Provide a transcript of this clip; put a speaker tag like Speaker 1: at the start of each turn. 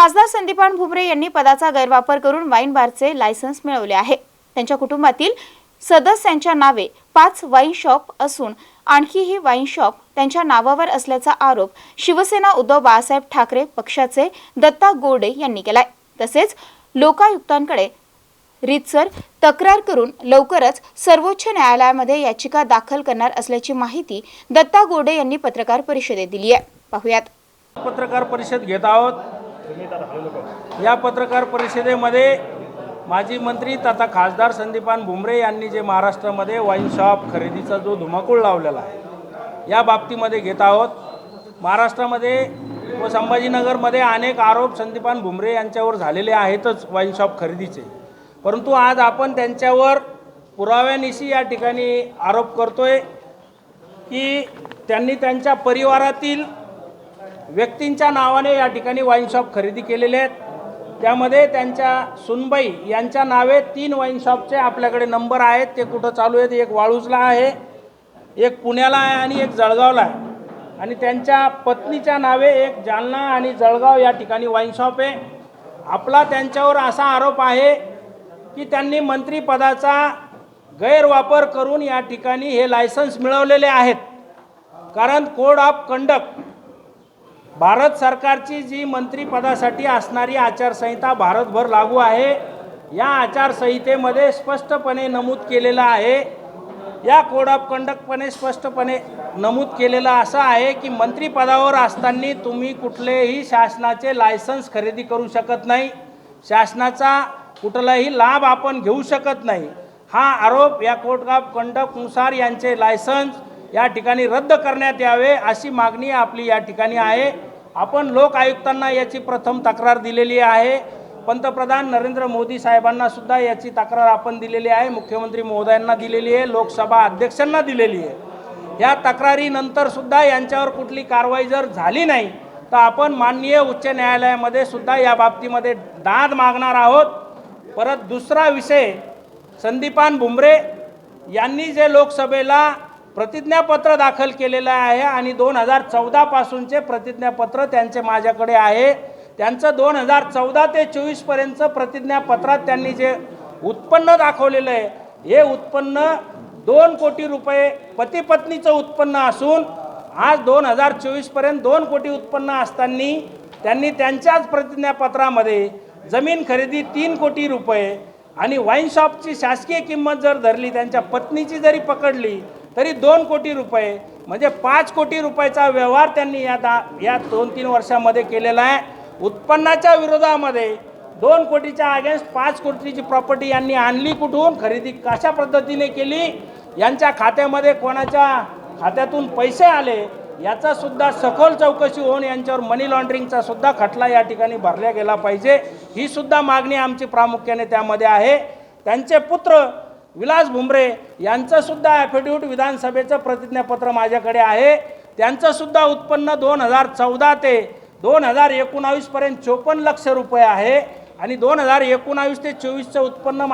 Speaker 1: खासदार संदीपान भुमरे यांनी पदाचा गैरवापर करून वाईन बारचे लायसन्स मिळवले आहे. त्यांच्या कुटुंबातील सदस्यांच्या नावे पाच वाईन शॉप असून आणखी ही वाईन शॉप त्यांच्या नावावर असल्याचा आरोप शिवसेना उद्धव बाळासाहेब ठाकरे पक्षाचे दत्ता गोडे यांनी केलाय. तसेच लोकायुक्तांकडे रीतसर तक्रार करून लवकरच सर्वोच्च न्यायालयामध्ये याचिका दाखल करणार असल्याची माहिती दत्ता गोडे यांनी पत्रकार परिषदेत दिली आहे. पाहुयात.
Speaker 2: पत्रकार परिषद घेत आहोत. या पत्रकार परिषदेमध्ये माजी मंत्री तथा खासदार संदीपान भुमरे यांनी जे महाराष्ट्रामध्ये वाईन शॉप खरेदीचा जो धुमाकूळ लावलेला आहे या बाबतीमध्ये घेत आहोत. महाराष्ट्रामध्ये व संभाजीनगरमध्ये अनेक आरोप संदीपान भुमरे यांच्यावर झालेले आहेतच वाईन शॉप खरेदीचे. परंतु आज आपण त्यांच्यावर पुराव्यानिशी या ठिकाणी आरोप करतोय की त्यांनी त्यांच्या परिवारातील व्यक्तींच्या नावाने या ठिकाणी वाईन शॉप खरेदी केलेले आहेत. त्यामध्ये त्यांच्या सुनबाई यांच्या नावे तीन वाईन शॉपचे आपल्याकडे नंबर आहेत. ते कुठं चालू आहेत? एक वाळूजला आहे एक पुण्याला आहे आणि एक जळगावला आहे. आणि त्यांच्या पत्नीच्या नावे एक जालना आणि जळगाव या ठिकाणी वाईन शॉप आहे. आपला त्यांच्यावर असा आरोप आहे की त्यांनी मंत्रिपदाचा गैरवापर करून या ठिकाणी हे लायसन्स मिळवलेले आहेत. कारण कोड ऑफ कंडक्ट भारत सरकारची जी मंत्रिपदासाठी असणारी आचारसंहिता भारतभर लागू आहे या आचारसंहितेमध्ये स्पष्टपणे नमूद केलेलं आहे. या कोड ऑफ कंडक्टपणे स्पष्टपणे नमूद केलेलं असं आहे की मंत्रिपदावर असताना तुम्ही कुठलेही शासनाचे लायसन्स खरेदी करू शकत नाही. शासनाचा कुठलाही लाभ आपण घेऊ शकत नाही. हा आरोप या कोड ऑफ कंडक्टनुसार यांचे लायसन्स या ठिकाणी रद्द करण्यात यावे अशी मागणी आपली या ठिकाणी आहे. आपण लोक आयुक्तांना याची प्रथम तक्रार दिलेली आहे. पंतप्रधान नरेंद्र मोदी साहेबांना सुद्धा याची तक्रार आपण दिलेली आहे. मुख्यमंत्री महोदयांना दिलेली आहे. लोकसभा अध्यक्षांना दिलेली आहे. या तक्रारीनंतर सुद्धा यांच्यावर कुठली कारवाई जर झाली नाही तर आपण माननीय उच्च न्यायालयामध्ये सुद्धा या बाबतीमध्ये दाद मागणार आहोत. परत दुसरा विषय संदीपान भुमरे यांनी जे लोकसभेला प्रतिज्ञापत्र दाखल केलेलं आहे आणि दोन हजार चौदापासूनचे प्रतिज्ञापत्र त्यांचे माझ्याकडे आहे. त्यांचं दोन हजार चौदा ते चोवीसपर्यंतचं प्रतिज्ञापत्रात त्यांनी जे उत्पन्न दाखवलेलं आहे हे उत्पन्न दोन कोटी रुपये पतीपत्नीचं उत्पन्न असून आज दोन हजार चोवीसपर्यंत दोन कोटी उत्पन्न असताना त्यांनी त्यांच्याच प्रतिज्ञापत्रामध्ये जमीन खरेदी तीन कोटी रुपये आणि वाईन शॉपची शासकीय किंमत जर धरली त्यांच्या पत्नीची जरी पकडली तरी दोन कोटी रुपये म्हणजे पाच कोटी रुपयाचा व्यवहार त्यांनी या दा या दोन तीन वर्षामध्ये केलेला आहे. उत्पन्नाच्या विरोधामध्ये दोन कोटीच्या अगेन्स्ट पाच कोटीची प्रॉपर्टी यांनी आणली कुठून? खरेदी कशा पद्धतीने केली? यांच्या खात्यामध्ये कोणाच्या खात्यातून पैसे आले? याचा सुद्धा सखोल चौकशी होऊन यांच्यावर मनी लॉन्ड्रिंगचा सुद्धा खटला या ठिकाणी भरला गेला पाहिजे. ही सुद्धा मागणी आमची प्रामुख्याने त्यामध्ये आहे. त्यांचे पुत्र विलास भुमरे यांचंसुद्धा ॲफिडेव्हिट विधानसभेचं प्रतिज्ञापत्र माझ्याकडे आहे. त्यांचंसुद्धा उत्पन्न दोन हजार चौदा ते दोन हजार एकोणावीसपर्यंत चोपन्न लक्ष रुपये आहे. आणि दोन हजार एकोणावीस ते चोवीसचं उत्पन्न